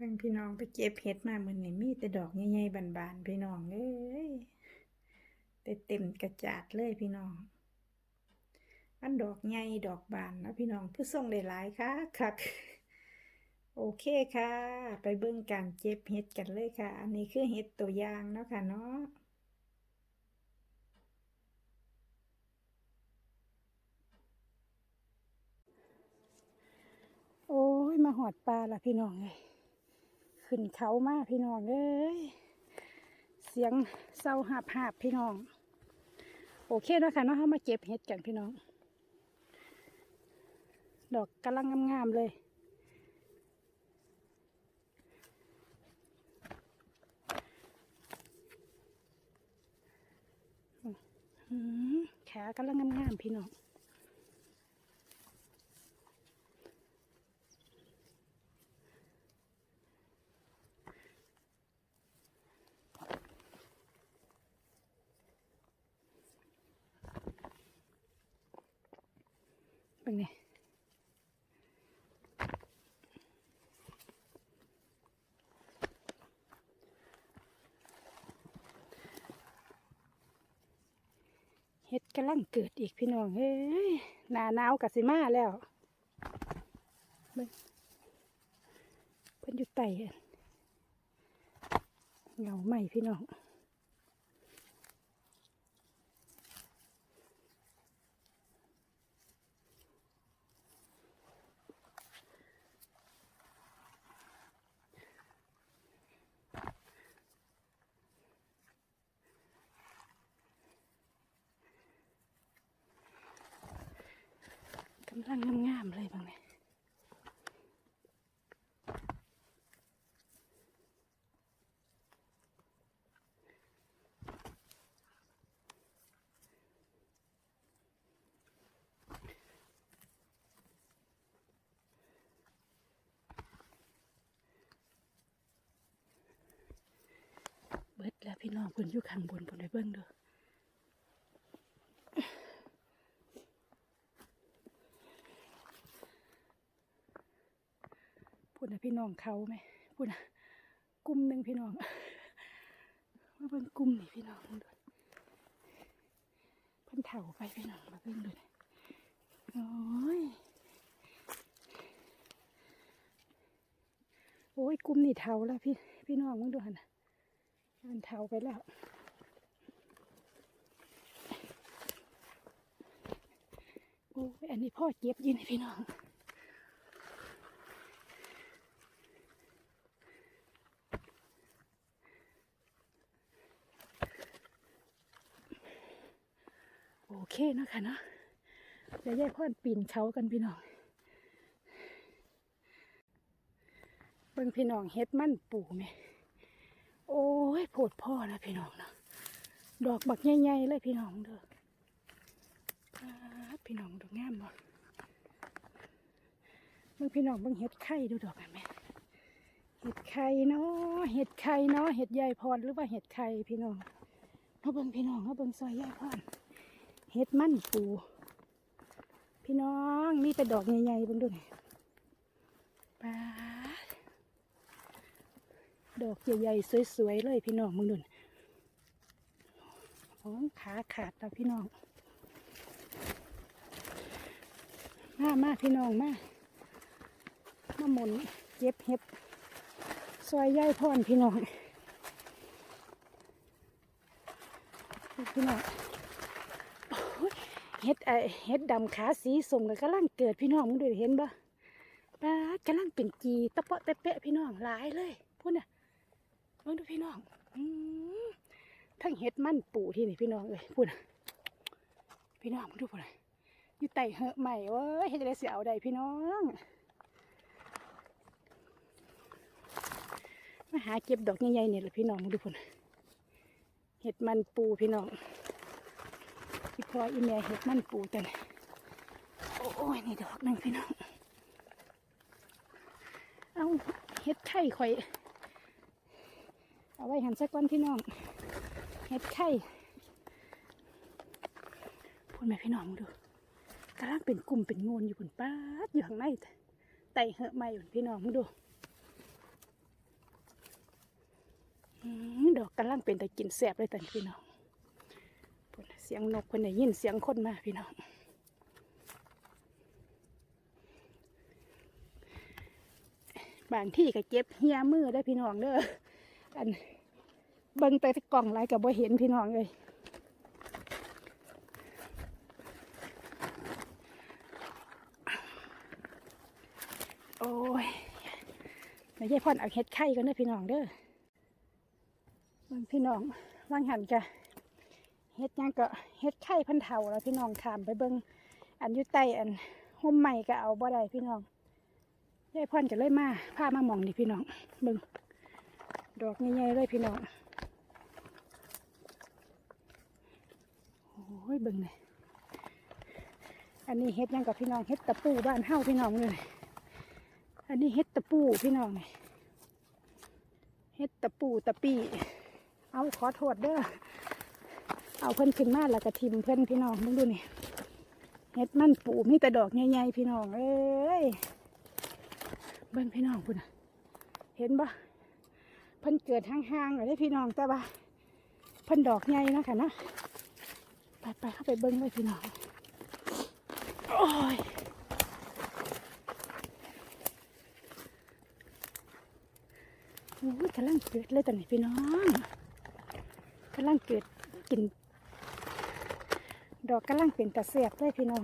เบิ่งพี่น้องไปเก็บเห็ดมาเหมือนี้มีแต่ดอกใหญ่ๆบานๆพี่น้องเอ้ยแต่เต็มกระจาดเลยพี่น้องอันดอกใหญ่ดอกบานนะพี่น้องคือส่งได้หลายค่ะคักโอเคค่ะ ไปเบิ่งการเก็บเห็ดกันเลยค่ะ อันนี้คือเห็ดตัวอย่างเนาะค่ะเนาะโอ้ยมาหอดปลาละพี่น้องเลย ขึ้นเขามากพี่น้องเอ้ยเสียงเศร้าหาบหาบพี่น้อง โอเคเนาะค่ะเนาะเขามาเก็บเห็ดกันพี่น้อง ดอกกำลังงามๆเลยอืมขากำลังงามๆพี่น้อง เป็นไงเฮ็ดกำลังเกิดอีกพี่น้องเฮ้ยหนาหนาวกับสิมาแล้วเบิ่งเพิ่นอยู่ไต่อเหงาใหม่พี่น้องำลังงามๆเลยบางเนี่ยเบิดแล้วพี่น้องเพิ่นอยู่ข้างบนเพิ่นไปเบิ่งเด้่นพี่น้องเขาไหมพูดนะกลุ่มหนึ่งพี่น้องมาเบิ่งกลุ่มนี่พี่น้องดูเพิ่นเถ่าไปพี่น้องมาเบิ่งดูนี่โอ้ยโอ้ยกลุ่มนี่เถ่าแล้วพี่พี่น้องมึงดูหันมันเถ่าไปแล้วโอ้ยอันนี้พ่อเจ็บยินพี่น้อง เคเนาะคะเนาะเดี๋ยวแยกพ่อนปีนเขากันพี่น้องเบิ่งพี่น้องเฮ็ดมั่นปูไหมโอ้ยโผดพ่อนะพี่น้องเนาะดอกบักใหญ่ๆเลยพี่น้องเด้อพี่น้องดอกงามบ่เบิ่งพี่น้องเบิ่งเฮ็ดไข่ดูดอกกันไหมเห็ดไข่เนาะเห็ดไข่เนาะเห็ดใหญ่พรหรือว่าเห็ดไข่พี่น้องเขาเบิ่งพี่น้องเขาเบิ่งซอยใหญ่พร ฮ็ดมันปู พี่น้องมีแต่ดอกใหญ่ๆเบิ่งดูนี่ปาดอกใหญ่ๆสวยๆเลยพี่น้องมึงดูนี่โอ้ยขาขาดแล้วพี่น้อง มามาพี่น้องมามาหมุนเย็บเห็ดซอยย่ายพรพี่น้อง พี่น้อง เฮ็ดไอเฮ็ดดำขาสีสมกับกำลังเกิดพี่น้องมึงดูเห็นบ่ป้ากำลังเป็นจีตะเปาะตะเปะพี่น้องหลายเลยพูดน่ะมึงดูพี่น้องอืมทั้งเฮ็ดมันปูที่นี่พี่น้องเอ้ยพูดน่ะพี่น้องมึงดูพูดน่ะอยู่ไต่เหอะใหม่เว้ยเฮ็ดจะได้เสียเอาใดพี่น้องมาหาเก็บดอกใหญ่ๆเนี่ยแหละพี่น้องมึงดูพูดน่ะเฮ็ดมันปูพี่น้อง พี่พออีเมียเห็ดมันปูแต่นโอ้ยนี่ดอกหนึงพี่น้อง เอาเห็ดไข่ข่อย เอาไว้หันสักวันพี่น้อง เห็ดไข่พูดไหมพี่น้องมึงดูกำลังเป็นกลุ่มเป็นงนอยู่บนป้าอยู่ข้างในไต่เหอะไม่อยู่พี่น้องมึงดูดอกกำลังเป็นแต่กินแสบเลยแต่พี่น้อง เสียงนกเพิ่นได้ยินเสียงคนมาพี่น้องบางที่ก็เจ็บเหียมือได้พี่น้องเด้ออันเบิ่งแต่กล่องไรกับบ่เห็นพี่น้องเลยโอ้ยไม่ใช่พ่อนเอาเห็ดไข่กันเด้อพี่น้องเด้อพี่น้องว่างหันกะ เฮ็ดยังก็เฮ็ดไข่พันเทาแล้วพี่น้องขามไปเบิ่งอันอยู่ใต้อันห่มใหม่ก็เอาบ่ได้พี่น้องยายพ่อนจะเลยมาพามาหมองนี่พี่น้องเบิ่งดอกใหญ่ๆเลยพี่น้องโอ้ยเบิ่งเลยอันนี้เฮ็ดยังกับพี่น้องเฮ็ดตะปูบ้านเฮาพี่น้องเลยอันนี้เฮ็ดตะปูพี่น้องเฮ็ดตะปูตะปีเอาขอโทษเด้อ เอาเพิ่นขึ้นมาแล้วก็ทิมเพิ่นพี่น้องมึงดูนี่เฮ็ดมันปูมีแต่ดอกใหญ่ๆพี่น้องเอ้ยเบิ่งพี่น้องพุ่นน่ะ เห็นบ่เพิ่นเกิดห่างๆเลยเด้พี่น้องแต่ว่าเพิ่นดอกใหญ่นะค่ะนาะไปไปเข้าไปเบิ่งเลยพี่น้องโอ้ยโอ้ยกำลังเกิดเลยตอนนี้พี่น้องกำลังเกิดกิน ดอกกำลังเป็นตะเสียบเลยพี่น้อง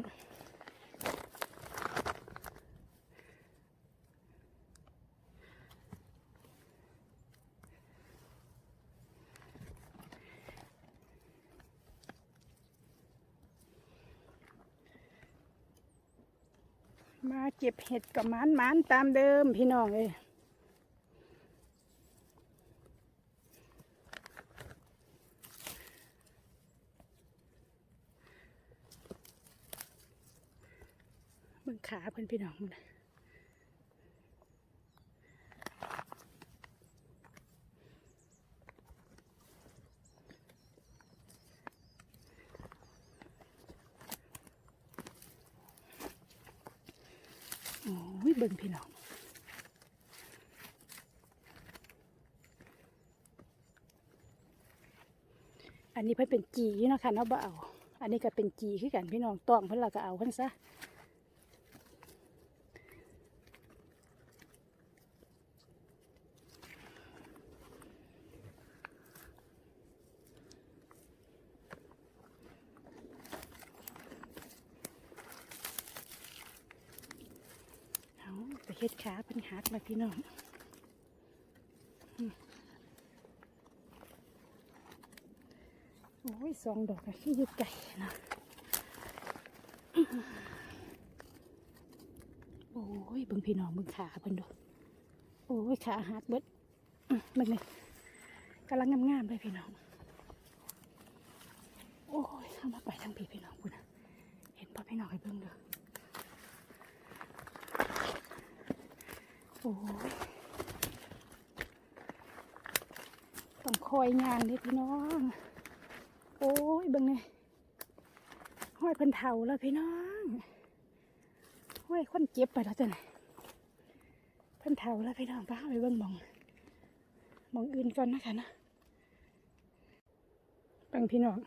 มาเก็บเห็ดกับมันมันตามเดิมพี่น้องเลย เบิ่งขาเพื่อนพี่น้องนะโอ้ยเบิ่งพี่น้องอันนี้เพิ่นเป็นจีอยู่นะคะเนาะบ่เอา อันนี้ก็เป็นจีคือกันพี่น้องตองเพิ่นเราก็เอาเพิ่นซะ เฮ็ดขาเป็นหักมาพี่น้องโอ้ยสองดอกอะขี้ยึดไก่นะโอ้ยเบิ่งพี่น้องเบิ่งขาเพิ่นดูโอ้ยขาหักเบิดอื้อเบิ่งเลยกำลังงามๆเลยพี่น้อง โอ้ยเข้ามาไปทางพี่พี่น้องคุณนะเห็นป่ะพี่น้องให้เบิ่งเด้อ โอ้ต้องคอยงานเลยพี่น้อง โอ้ยบิ่งเนี่ยห้อยเพันเทาแล้วพี่น้องห้อยคนเจ็บไปแล้วจ้ะเนี่ยเพันเทาแล้วพี่น้องป้าไปเบิ่งมองมองอื่นก่อนนะคะนะบิ่งพี่น้อง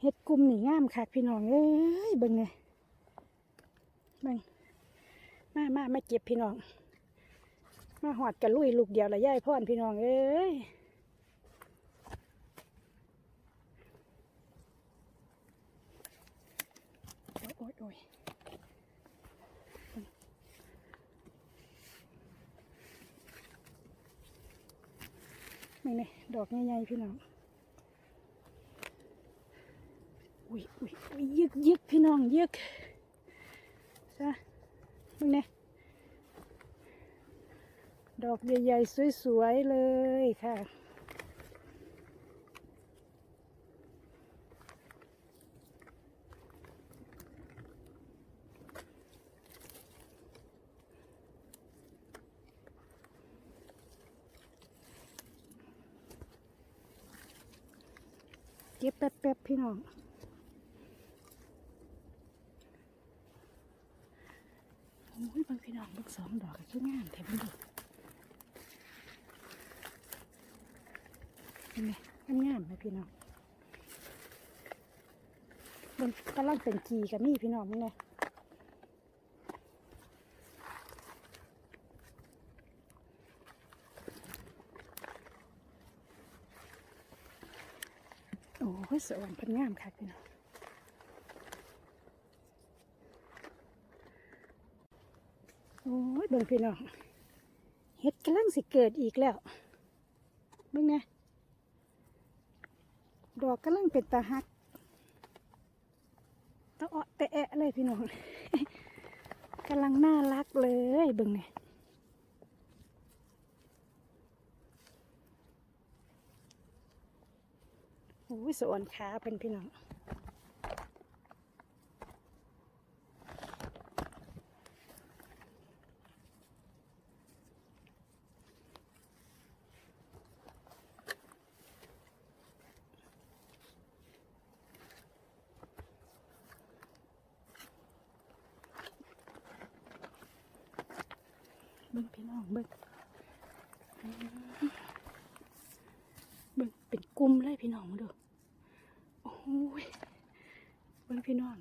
เฮ็ดกลุ่มหนี่งามคักพี่น้องเอ้ยเบิ่งเนี่ยเบิ่งมามามาเก็บพี่น้อง มาหอดกันลุยลูกเดียวละย่ายพ่อนพี่น้องเอ้ยโอ้ยโอ้ยโอ้ยไม่เนี่ยดอกใหญ่ๆพี่น้องอุ้ยอุ้ยอุ้ยยึกยึกพี่น้องยึกซะมึงเนี่ย ดอก ใหญ่ๆ สวยๆ เลยค่ะ เก็บแป๊บๆ พี่น้องโอ้ยบางพี่น้องบางสองดอกก็คืองามแถมดู นี่ไงงามไหมพี่น้องมันกำลังเป็นจีกับมี่พี่น้องนี่ไงโอ้ยสวรรค์พันงามค่ะพี่น้องโอ้ยเบิ่งพี่น้องเห็ดกำลังสิเกิดอีกแล้วเบิ่งนะ ดอกกำลังเป็นตาฮักตะเาะแต่แอะเลยพี่น้องกำลังน่ารักเลยเบิ่งเนี่ยโอ้ยสวนขาเป็นพี่น้อง องเบิ้งเบิ้งเป็นกลุ่มเลยพี่น้องมาดูโอ้ยเบิ้งพี่น้อง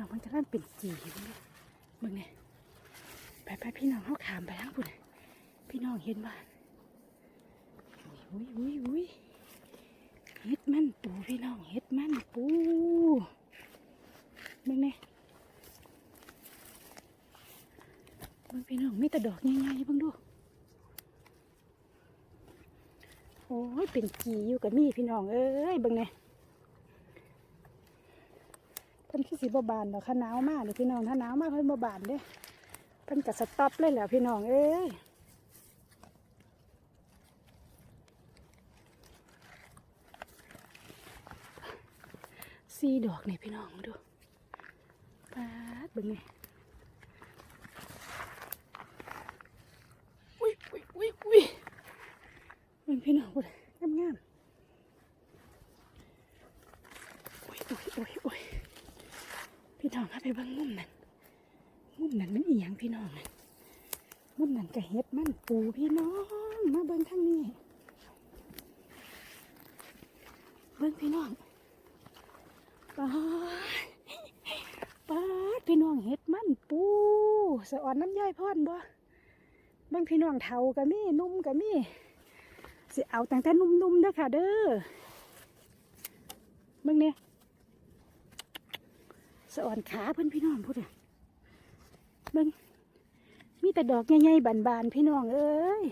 น้องมันจะเริ่มเป็นจีเบิ่งเบิ่งเนี่ยไปไปพี่น้องเขาขามไปทั้งปุ่นพี่น้องเห็นบ้านอุ้ยอุ้ยอุ้ยเฮ็ดมันปูพี่น้องเฮ็ดมันปูเบิ่งเนี่ยเบิ่งพี่น้องมีแต่ดอกใหญ่ๆเบิ่งดูโอ้ยเป็นจีอยู่กับมีพี่น้องเอ้ยเบิ่งเนี่ย เพิ่นคือสีบานดอกข้าหนาวมากเลยพี่น้องถ้าหนาวมากเพิ่นบานเด้เพิ่นก็สต็อปเลยแหละพี่น้องเอ้ยสีดอกนี่พี่น้องดูปาดเบิ่งนี่อุ้ยอุ้ยอุ้ยอุ้ยเบิ่งพี่น้องงามงามอุ้ยอุ้ยอุ้ยอุ้ย พี่น้องเข้าไปเบิ่งมุมนั้นมุมนั้นมันอีหยังพี่น้องนั่นมุมนั้นก็เฮ็ดมันปูพี่น้องมาเบิ่งทางนี้เบิ่งพี่น้องป๊าป๊าพี่น้องเฮ็ดมันปูสะอ่อนน้ำย่อยพอนบ่เบิ่งพี่น้องเฒ่าก็มีนุ่มก็มีสิเอาตั้งแต่นุ่มๆเด้อค่ะเด้อเบิ่งเนี่ย สะอ่อนขาเพื่อนพี่น้องพูดอะเบิ้งมีแต่ดอกใหญ่ๆบานๆพี่น้องเอ้ย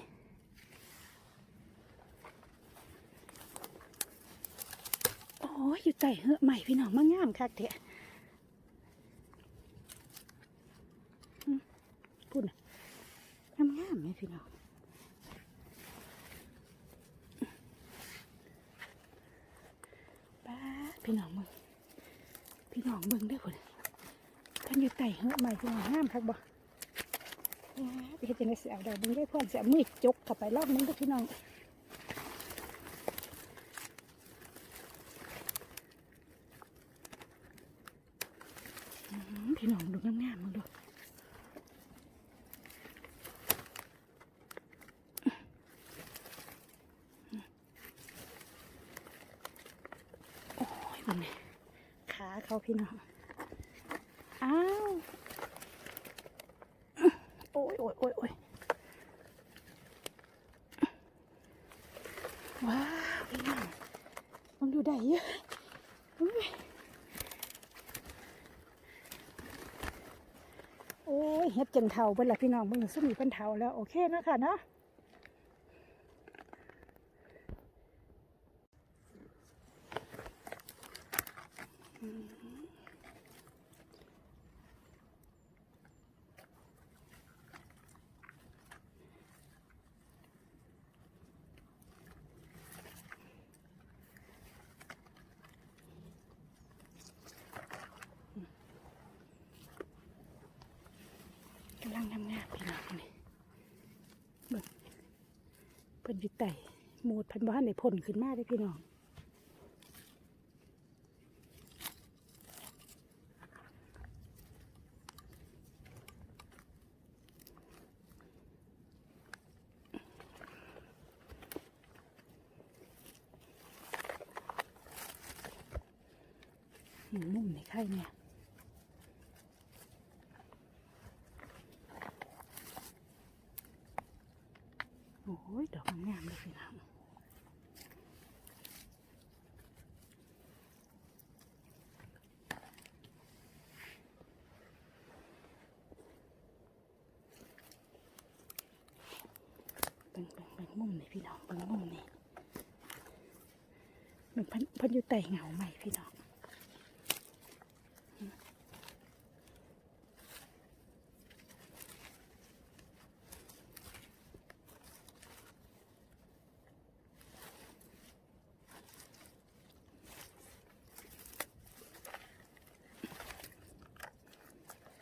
โอ้ยอยู่ใต้เหือใหม่พี่น้องมางามคักเถอะอืมพูดน่ะงามงามๆไหมพี่น้องป้าดพี่น้องมึง พี่น้องเบิ่งได้อพุ่นท่านอยู่ไต่เหอะใหม่พี่น้องห้าม คักบ่ไปเฮ็ดจังได๋สิเอาดอกบิ่งได้พ่อนสิเอามือจกเข้าไปรอบนึงเด้อพี่น้องพี่น้องดูงามๆมึงดูโอ้ยมันนี่ขาเขาพี่น้อง อ้าว โอ้ยโอ้ยโอ้ยโอ้ยว้าวพี่น้องมันดูได้เยอะอุ๊ยโอ้ยเฮ็ด จนเทาเบิ่นละพี่น้องเบิ่งซึ่งมีเป็นเทาแล้วโอเคเนาะคะเนาะ งงามๆพี่น้องนี่เบิ่งเพิ่นอยู่ไต่หมูดพันบ้านในพ่นขึ้นมาได้พี่น้องหมูนุ่มในไข่เนี่ย โอ้ย ดอกงามๆเลยพี่น้องเบิ่งเบิ่งเบิ่ง มุมนี่พี่น้องเบิ่งมุมนี่มันพันพันอยู่ใต้เงาใหม่พี่น้อง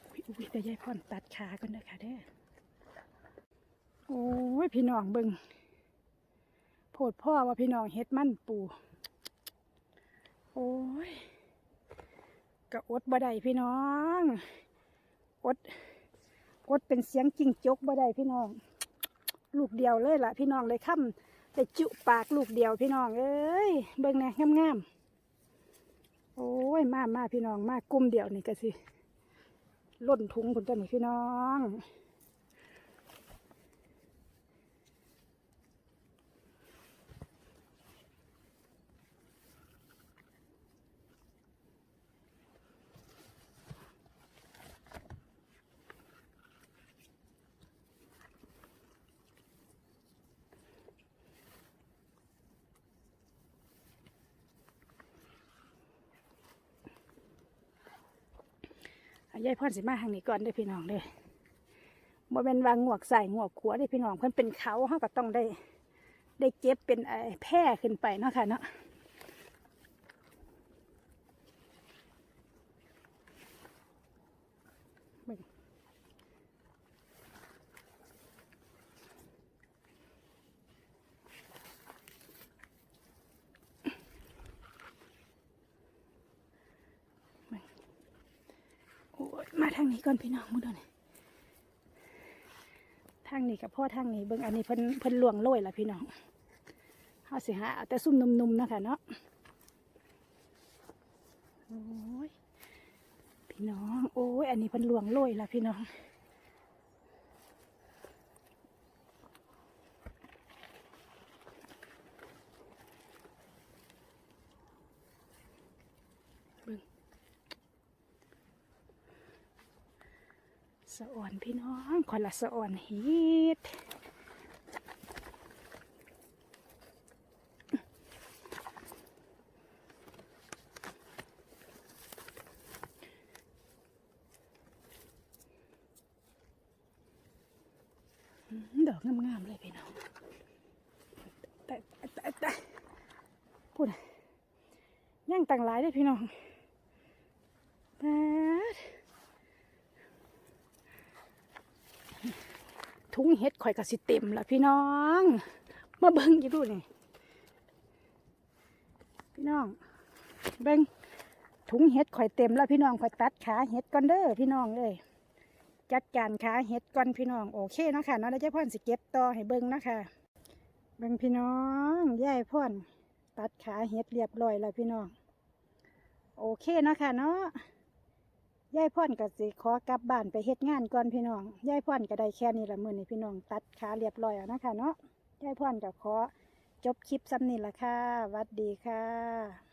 อุ๊ยอุ้ยแต่ยายพ่อนตัดขากันเด้อค่ะเด้อโอ้ยพี่น้องเบิง โพดพ่อว่าพี่น้องเฮ็ดมันปู โอ้ยกะอดบ่ได้พี่น้องอดอดเป็นเสียงจริงจกบ่ได้พี่น้อง ลูกเดียวเลยล่ะ พี่น้องเลยค่ำแต่จุปากลูกเดียวพี่น้องเอ้ยเบิ่งแน่งามๆโอ้ยมามาพี่น้องมากลุ่มเดียวนี่ก็สิล่นถุงคนตัวนี้พี่น้อง ยายพ่อนสิมาทางนี้ก่อนได้พี่น้องเลยบ่เป็นวางงวกใส่งวกขัวได้พี่น้องเพื่อนเป็นเขาเขาก็ต้องได้ ได้เก็บเป็นไอ้แพร่ขึ้นไปเนาะค่ะเนาะ มาทางนี้ก่อนพี่น้องมึงดูนี่ทางนี้กับพ่อทางนี้เบิ้งอันนี้เพิ่นเพิ่นลวงโรยละพี่น้องเขาสิหาแต่ซุ่มนุ่มๆนะคะเนาะโอ้ยพี่น้อง โอ้ยอันนี้เพิ่นลวงโรยละพี่น้องเบิ่งสะ อ่อนพี่น้องคนละสะอ่อนฮิตดอกงามๆเลยพี่น้องแต่แต่แต่พูดย่างต่างหลายเลยพี่น้องแปดถุงเห็ด ข่อยกะสิเต็มละพี่น้อง มาเบิ้งยู่ดูนี่พี่น้องเบิ้งถุงเห็ดข่อยเต็มแล้วพี่น้องข่อยตัดขาเห็ดก่อนเด้อพี่น้องเลยจัดการขาเห็ดก่อนพี่น้องโอเคเนาะค่ะเนาะแล้วเจ้าพ่อนสิเก็บต่อให้เบิ่งเนาะค่ะเบิ่งพี่น้องยายพ่อนตัดขาเห็ดเรียบร้อยแล้วพี่น้อง โอเคเนาะค่ะเนาะ ยายพ่อนก็สิขอกลับบ้านไปเฮ็ดงานก่อนพี่น้องยายพ่อนก็ได้แค่นี้ละมื้อนี้พี่น้องตัดขาเรียบร้อยแล้วนะคะเนาะยายพ่อนก็ขอจบคลิปซ้ำนี้ละค่ะวัดดีค่ะ